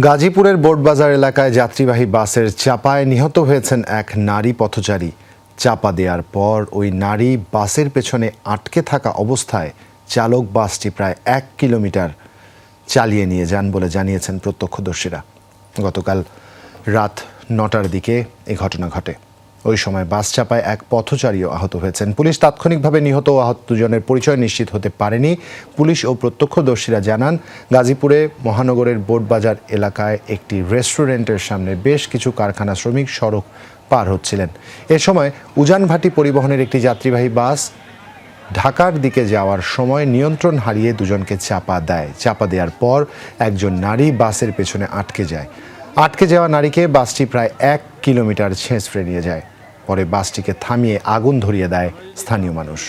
গাজীপুরের বোর্ডবাজার এলাকায় যাত্রীবাহী বাসের চাপায় নিহত হয়েছেন এক নারী পথচারী। চাপা দেওয়ার পর ওই নারী বাসের পেছনে আটকে থাকা অবস্থায় চালক বাসটি প্রায় এক কিলোমিটার চালিয়ে নিয়ে যান বলে জানিয়েছেন প্রত্যক্ষদর্শীরা। গতকাল রাত নটার দিকে এই ঘটনা ঘটে। ওই সময় বাস চাপায় এক পথচারীও আহত হয়েছেন। পুলিশ তাৎক্ষণিকভাবে নিহত ও আহত দুজনের পরিচয় নিশ্চিত হতে পারেনি। পুলিশ ও প্রত্যক্ষদর্শীরা জানান, গাজীপুরে মহানগরের বোটবাজার এলাকায় একটি রেস্টুরেন্টের সামনে বেশ কিছু কারখানা শ্রমিক সড়ক পার হচ্ছিলেন। এ সময় উজানভাটি পরিবহনের একটি যাত্রীবাহী বাস ঢাকার দিকে যাওয়ার সময় নিয়ন্ত্রণ হারিয়ে দুজনকে চাপা দেয়। চাপা দেওয়ার পর একজন নারী বাসের পেছনে আটকে যায়। আটকে যাওয়া নারীকে বাসটি প্রায় এক কিলোমিটার ছেঁচড়ে নিয়ে যায়। পরে বাসটিকে থামিয়ে আগুন ধরিয়ে দেয় স্থানীয় মানুষ।